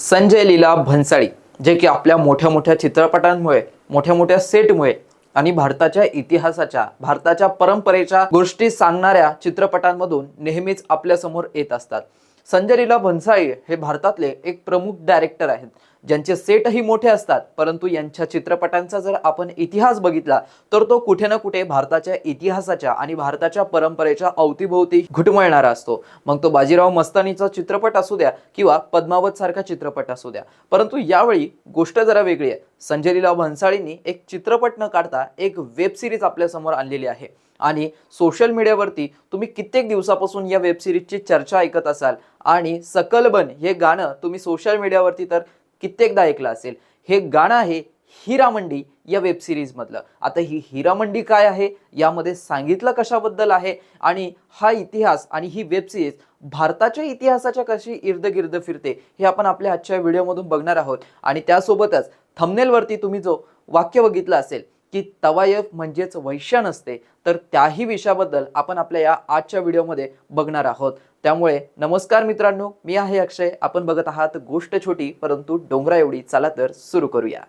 संजय लीला भन्साळी जे की आपल्या मोठ्या मोठ्या चित्रपटांमुळे मोठ्या मोठ्या सेटमुळे आणि भारताच्या इतिहासाच्या भारताच्या परंपरेच्या गोष्टी सांगणाऱ्या चित्रपटांमधून नेहमीच आपल्यासमोर येत असतात. संजय लीला भन्साळी हे भारतातले एक प्रमुख डायरेक्टर आहेत. ज्यांचे सेटही मोठे असतात परंतु यांच्या चित्रपटांचा जर आपण इतिहास बघितला तर तो कुठे ना कुठे भारताच्या इतिहासाच्या आणि भारताच्या परंपरेच्या अवतीभोवती घुटमळणारा असतो. मग तो बाजीराव मस्तानीचा चित्रपट असू द्या किंवा पद्मावत सारखा चित्रपट असू द्या. परंतु यावेळी गोष्ट जरा वेगळी आहे. संजय लीला भन्साळींनी एक चित्रपट न काढता एक वेब सिरीज आपल्यासमोर आणलेली आहे. आणि सोशल मीडियावरती तुम्ही कित्येक दिवसापासून या वेब सिरीजची चर्चा ऐकत असाल आणि सकलबन हे गाणं तुम्ही सोशल मीडियावरती तर कित्येकदा ऐकलं असेल. हे गाणं आहे हिरामंडी या वेब सिरीज मधलं. आता ही हिरामंडी काय आहे? यामध्ये सांगितलं कशाबद्दल आहे? आणि हा इतिहास आणि ही वेब सिरीज भारताच्या इतिहासाच्या कशी इर्द गिर्द फिरते हे आपण आपल्या आजच्या व्हिडिओमधून बघणार आहोत. आणि त्यासोबतच थंबनेलवरती तुम्ही जो वाक्य बघितलं असेल की तवायफ म्हणजेच वैश्य नसते तर त्याही विषयाबद्दल आपण आपल्या या आजच्या व्हिडिओमध्ये बघणार आहोत. त्यामुळे नमस्कार मित्रांनो मी आहे अक्षय. आपण बघत आहात गोष्ट छोटी परंतु डोंगरा एवढी. चला तर सुरू करूया.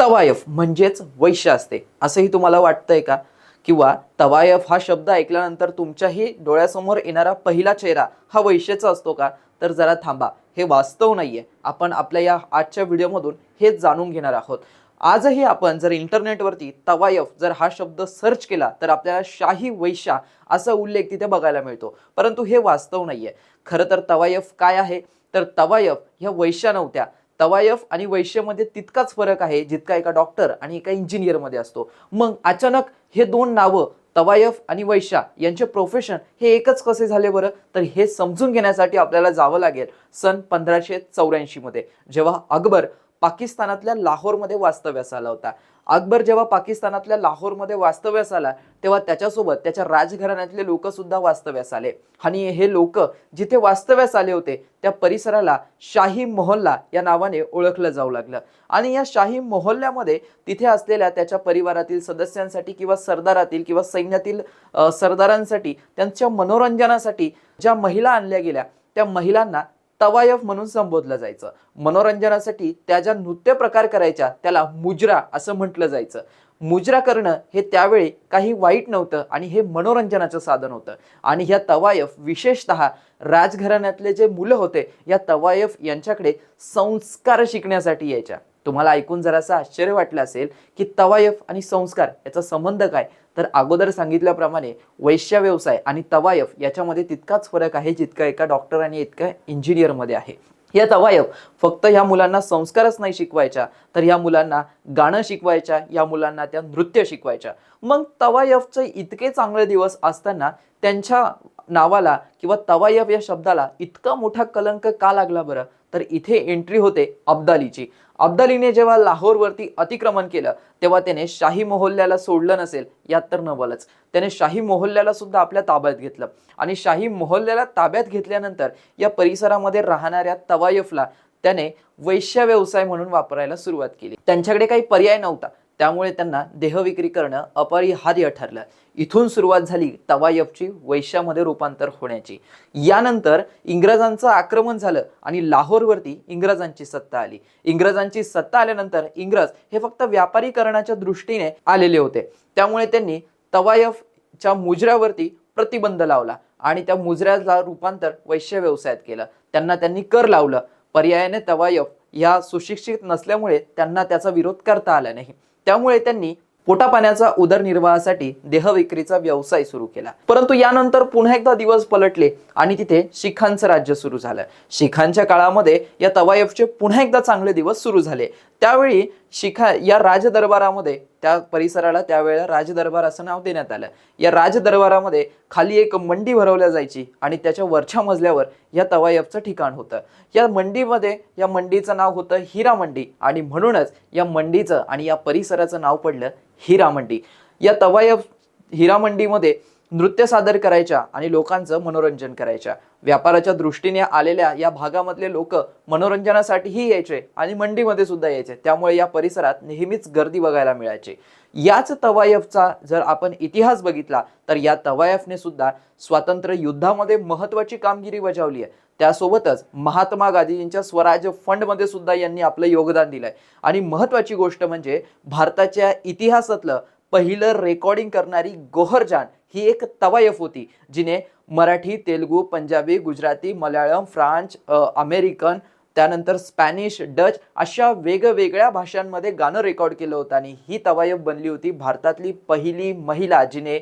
तवायफ म्हणजेच वैश्य असते. असंही तुम्हाला वाटतंय का? किंवा तवायफ हा शब्द ऐकल्यानंतर तुमच्याही डोळ्यासमोर येणारा पहिला चेहरा हा वैश्याचा असतो का? तर जरा थांबा. हे वास्तव नाहीये. आपण आपल्या या आजच्या व्हिडिओमधून हे जाणून घेणार आहोत. आजही आपण जर इंटरनेटवरती तवायफ जर हा शब्द सर्च केला तर आपल्याला शाही वैश्या असा उल्लेख तिथे बघायला मिळतो. परंतु हे वास्तव नाहीये. खरं तर तवायफ काय आहे? तर तवायफ ह्या वैश्या नव्हत्या. तवायफ आणि वैश्यमध्ये तितकाच फरक आहे जितका एका डॉक्टर आणि एका इंजिनियरमध्ये असतो. मग अचानक हे दोन नावं तवायफ आणि वैशा यांचे प्रोफेशन हे एकच कसे झाले बरं? तर हे समजून घेण्यासाठी आपल्याला जावं लागेल सन पंधराशे चौऱ्याऐंशी मध्ये. जेव्हा अकबर पाकिस्तानातल्या लाहोरमध्ये वास्तव्यास आला होता. अकबर जेव्हा पाकिस्तानातल्या लाहोरमध्ये वास्तव्यास आला तेव्हा त्याच्यासोबत त्याच्या राजघराण्यातले लोक सुद्धा वास्तव्यास आले. आणि हे लोक जिथे वास्तव्यास आले होते त्या परिसराला शाही मोहल्ला या नावाने ओळखलं जाऊ लागलं. आणि या शाही मोहल्ल्यामध्ये तिथे असलेल्या त्याच्या परिवारातील सदस्यांसाठी किंवा सरदारातील किंवा सैन्यातील सरदारांसाठी त्यांच्या मनोरंजनासाठी ज्या महिला आणल्या गेल्या त्या महिलांना तवायफ म्हणून संबोधलं जायचं. मनोरंजनासाठी त्या ज्या नृत्य प्रकार करायच्या त्याला मुजरा असं म्हटलं जायचं. मुजरा करणं हे त्यावेळी काही वाईट नव्हतं आणि हे मनोरंजनाचं साधन होतं. आणि ह्या तवायफ विशेषतः राजघराण्यातले जे मुलं होते या तवायफ यांच्याकडे संस्कार शिकण्यासाठी यायच्या. तुम्हाला ऐकून जरासं आश्चर्य वाटलं असेल की तवायफ आणि संस्कार याचा संबंध काय? तर अगोदर सांगितल्याप्रमाणे वैश्य व्यवसाय आणि तवायफ याच्यामध्ये तितकाच फरक आहे जितका एका डॉक्टर आणि इतका इंजिनियरमध्ये आहे. या तवायफ फक्त ह्या मुलांना संस्कारच नाही शिकवायच्या तर या मुलांना गाणं शिकवायच्या या मुलांना त्या नृत्य शिकवायच्या. मग तवायफचे इतके चांगले दिवस असताना त्यांच्या नावाला किंवा तवायफ या शब्दाला इतका मोठा कलंक का लागला बरं? तर इथे एंट्री होते अब्दालीची. अब्दालीने जेव्हा लाहोरवरती अतिक्रमण केलं तेव्हा त्याने शाही मोहल्ल्याला सोडलं नसेल यात तर नवलच. त्याने शाही मोहल्ल्याला सुद्धा आपल्या ताब्यात घेतलं. आणि शाही मोहल्ल्याला ताब्यात घेतल्यानंतर या परिसरामध्ये राहणाऱ्या तवायफला त्याने वैश्य व्यवसाय म्हणून वापरायला सुरुवात केली. त्यांच्याकडे काही पर्याय नव्हता. त्यामुळे त्यांना देहविक्री करणं अपरिहार्य ठरलं. इथून सुरुवात झाली तवायफची वैश्यामध्ये रूपांतर होण्याची. यानंतर इंग्रजांचं आक्रमण झालं आणि लाहोरवरती इंग्रजांची सत्ता आली. इंग्रजांची सत्ता आल्यानंतर इंग्रज हे फक्त व्यापारीकरणाच्या दृष्टीने आलेले होते. त्यामुळे त्यांनी तवायफच्या मुजऱ्यावरती प्रतिबंध लावला आणि त्या मुजऱ्याचा रूपांतर वैश्य व्यवसायात केलं. त्यांना त्यांनी कर लावलं. पर्यायाने तवायफ या सुशिक्षित नसल्यामुळे त्यांना त्याचा विरोध करता आला नाही. त्यामुळे त्यांनी पोटापाण्याचा उदरनिर्वाहासाठी देहविक्रीचा व्यवसाय सुरू केला. परंतु यानंतर पुन्हा एकदा दिवस पलटले आणि तिथे शिखांचं राज्य सुरू झालं. शिखांच्या काळामध्ये या तवायफचे पुन्हा एकदा चांगले दिवस सुरू झाले. त्यावेळी शिखा या राजदरबारामध्ये त्या परिसराला त्यावेळेला राजदरबार असं नाव देण्यात आलं. या राजदरबारामध्ये खाली एक मंडी भरवल्या जायची आणि त्याच्या वरच्या मजल्यावर या तवायफचं ठिकाण होतं. या मंडीमध्ये या मंडीचं नाव होतं हिरा मंडी आणि म्हणूनच या मंडीचं आणि या परिसराचं नाव पडलं हिरा मंडी. या तवायफ हिरा मंडीमध्ये नृत्य सादर करायच्या आणि लोकांचं मनोरंजन करायच्या. व्यापाराच्या दृष्टीने आलेल्या या भागामधले लोक मनोरंजनासाठीही यायचे आणि मंडीमध्ये सुद्धा यायचे. त्यामुळे या परिसरात नेहमीच गर्दी बघायला मिळायची. याच तवायफचा जर आपण इतिहास बघितला तर या तवायफने सुद्धा स्वातंत्र्य युद्धामध्ये महत्वाची कामगिरी बजावली आहे. त्यासोबतच महात्मा गांधीजींच्या स्वराज्य फंडमध्ये सुद्धा यांनी आपलं योगदान दिलंय. आणि महत्वाची गोष्ट म्हणजे भारताच्या इतिहासातलं पहिलं रेकॉर्डिंग करणारी गोहरजान ही एक तवायफ होती जिने मराठी तेलुगू पंजाबी गुजराती मल्याळम फ्रान्स अमेरिकन त्यानंतर स्पॅनिश डच अशा वेगवेगळ्या भाषांमध्ये गाणं रेकॉर्ड केलं होतं आणि ही तवायफ बनली होती भारतातली पहिली महिला जिने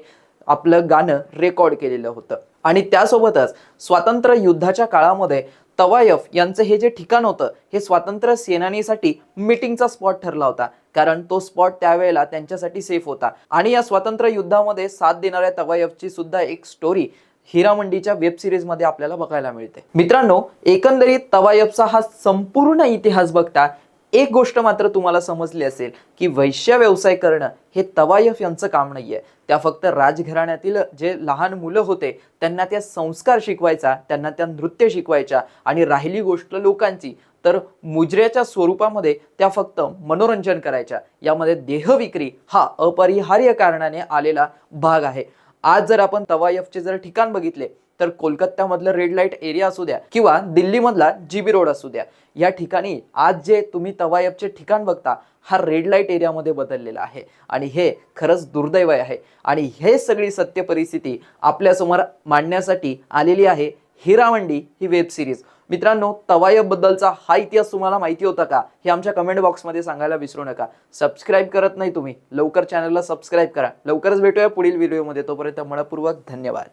आपलं गाणं रेकॉर्ड केलेलं होतं. आणि त्यासोबतच स्वातंत्र्य युद्धाच्या काळामध्ये तवायफ यांचं हे जे ठिकाण होतं हे स्वातंत्र्य सेनानीसाठी मीटिंगचा स्पॉट ठरला होता. कारण तो स्पॉट त्यावेळेला त्यांच्यासाठी सेफ होता. आणि या स्वातंत्र्य युद्धामध्ये साथ देणाऱ्या तवायफची सुद्धा एक स्टोरी हिरामंडीच्या वेब सिरीजमध्ये आपल्याला बघायला मिळते. मित्रांनो एकंदरीत तवायफचा हा संपूर्ण इतिहास बघता एक गोष्ट मात्र तुम्हाला समजली असेल की वैश्य व्यवसाय करणं हे तवायफ यांचं काम नाहीये. त्या फक्त राजघराण्यातील जे लहान मुलं होते त्यांना त्या संस्कार शिकवायचा त्यांना त्या नृत्य शिकवायच्या आणि राहिली गोष्ट लोकांची तर मुजऱ्याच्या स्वरूपामध्ये त्या फक्त मनोरंजन करायच्या. यामध्ये देहविक्री हा अपरिहार्य कारणाने आलेला भाग आहे. आज जर आपण तवायफचे जर ठिकाण बघितले तर कोलकात्यामधलं रेड लाइट एरिया असू द्या किंवा दिल्लीमधला जी बी रोड असू द्या या ठिकाणी आज जे तुम्ही तवायफचे ठिकाण बघता हा रेड लाइट एरियामध्ये बदललेला आहे. आणि हे खरंच दुर्दैव आहे. आणि हे सगळी सत्य परिस्थिती आपल्यासमोर मांडण्यासाठी आलेली आहे. हिरावंडी ही वेब सिरीज मित्रांनो तवायबद्दलचा हा इतिहास तुम्हाला माहिती होता का? हे आमच्या कमेंट बॉक्समध्ये सांगायला विसरू नका. सबस्क्राईब करत नाही तुम्ही लवकर चॅनलला सबस्क्राईब करा. लवकरच भेटूया पुढील व्हिडिओमध्ये तोपर्यंत मनपूर्वक धन्यवाद.